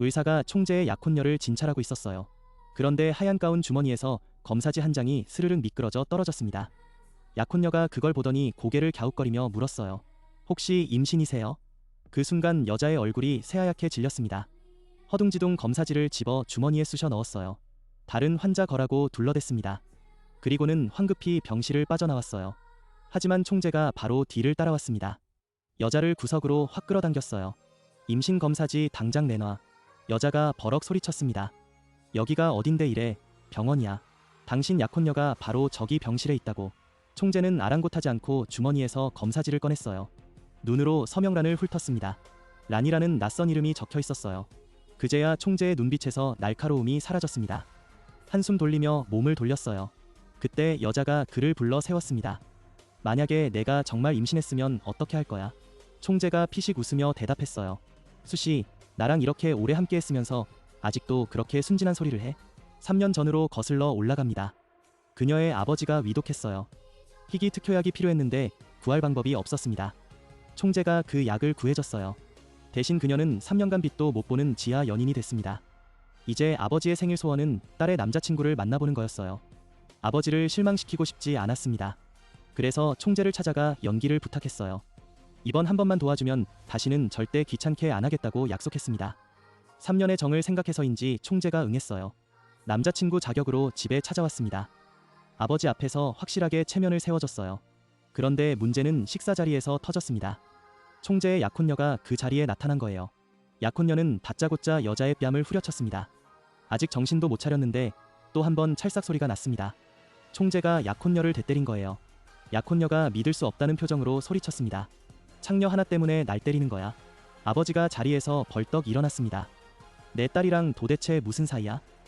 의사가 총재의 약혼녀를 진찰하고 있었어요. 그런데 하얀 가운 주머니에서 검사지 한 장이 스르륵 미끄러져 떨어졌습니다. 약혼녀가 그걸 보더니 고개를 갸웃거리며 물었어요. 혹시 임신이세요? 그 순간 여자의 얼굴이 새하얗게 질렸습니다. 허둥지둥 검사지를 집어 주머니에 쑤셔 넣었어요. 다른 환자 거라고 둘러댔습니다. 그리고는 황급히 병실을 빠져나왔어요. 하지만 총재가 바로 뒤를 따라왔습니다. 여자를 구석으로 확 끌어당겼어요. 임신 검사지 당장 내놔. 여자가 버럭 소리쳤습니다. 여기가 어딘데 이래. 병원이야. 당신 약혼녀가 바로 저기 병실에 있다고. 총재는 아랑곳하지 않고 주머니에서 검사지를 꺼냈어요. 눈으로 서명란을 훑었습니다. 란이라는 낯선 이름이 적혀 있었어요. 그제야 총재의 눈빛에서 날카로움이 사라졌습니다. 한숨 돌리며 몸을 돌렸어요. 그때 여자가 그를 불러 세웠습니다. 만약에 내가 정말 임신했으면 어떻게 할 거야? 총재가 피식 웃으며 대답했어요. 수씨, 나랑 이렇게 오래 함께 했으면서 아직도 그렇게 순진한 소리를 해? 3년 전으로 거슬러 올라갑니다. 그녀의 아버지가 위독했어요. 희귀 특효약이 필요했는데 구할 방법이 없었습니다. 총재가 그 약을 구해줬어요. 대신 그녀는 3년간 빛도 못 보는 지하 연인이 됐습니다. 이제 아버지의 생일 소원은 딸의 남자친구를 만나보는 거였어요. 아버지를 실망시키고 싶지 않았습니다. 그래서 총재를 찾아가 연기를 부탁했어요. 이번 한 번만 도와주면 다시는 절대 귀찮게 안 하겠다고 약속했습니다. 3년의 정을 생각해서인지 총재가 응했어요. 남자친구 자격으로 집에 찾아왔습니다. 아버지 앞에서 확실하게 체면을 세워줬어요. 그런데 문제는 식사 자리에서 터졌습니다. 총재의 약혼녀가 그 자리에 나타난 거예요. 약혼녀는 다짜고짜 여자의 뺨을 후려쳤습니다. 아직 정신도 못 차렸는데 또 한 번 찰싹 소리가 났습니다. 총재가 약혼녀를 대때린 거예요. 약혼녀가 믿을 수 없다는 표정으로 소리쳤습니다. 창녀 하나 때문에 날 때리는 거야. 아버지가 자리에서 벌떡 일어났습니다. 내 딸이랑 도대체 무슨 사이야?